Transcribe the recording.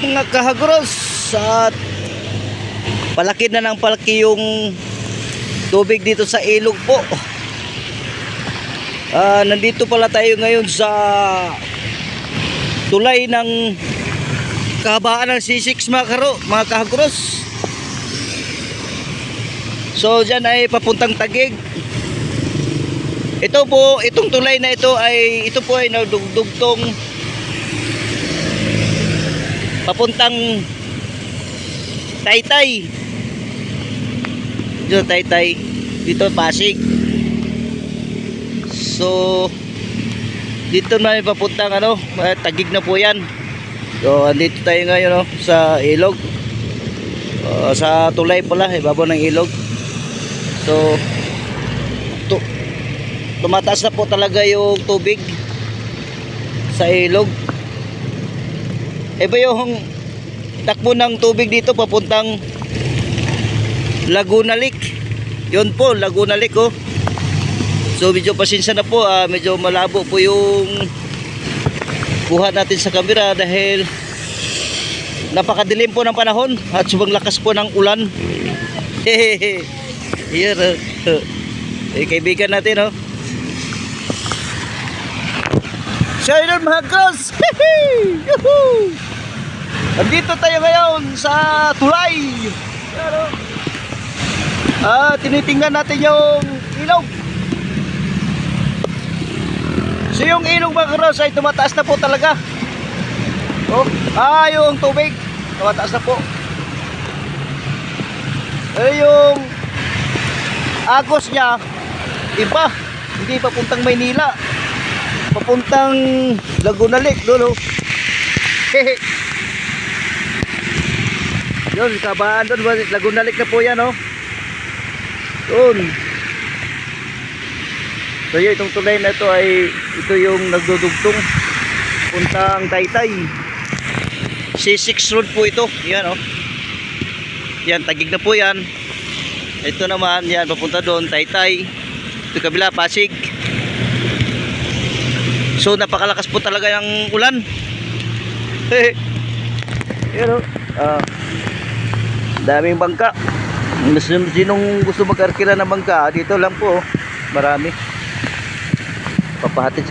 mga kahagros at palaki na ng palaki yung tubig dito sa ilog po. Ah, nandito pala tayo ngayon sa tulay ng kahabaan ng C6 mga karo, mga kahagros. So dyan ay papuntang Tagig. Ito po, itong tulay na ito ay ito po ay nadugdugtong papuntang Taytay. Dito Taytay, dito Pasig. So dito na papuntang ano, eh, Tagig na po 'yan. So andito tayo ngayon no, sa ilog. Uh, sa tulay pala, ibabaw ng ilog. So tu tumataas na po talaga yung tubig sa ilog. Iba yung takbo ng tubig dito papuntang Laguna Lake. Yun po, Laguna Lake oh. So medyo pasensya na po, ah, medyo malabo po yung kuha natin sa camera dahil napakadilim po ng panahon at subang lakas po ng ulan. Hehehe. Yan oh. Eh, kaibigan natin oh. So yun mga girls. Yuhuu! Andito tayo ngayon sa tulay. Ah, tinitingnan natin yung ilog. So yung ilog mga girls ay tumataas na po talaga. Oh, ah, yung tubig tumataas na po. Eh yung agos niya iba, hindi papuntang Maynila. Papuntang Laguna Lake. Hehe. Yun, kabaan doon, Laguna Lake na po yan oh. Doon. So yun, itong tulay na ito ay ito yung nagdudugtong puntang Taytay. C6 road po ito. Yan oh. Yan, tagig na po yan. Ito naman, yan, papunta doon, Taytay. Ito kabila, Pasig. So, napakalakas po talaga ng ulan. Yan oh. Ah. daming bangka. Sinong gusto mag-arkila ng bangka, dito lang po. oh. Marami. Papahatid sa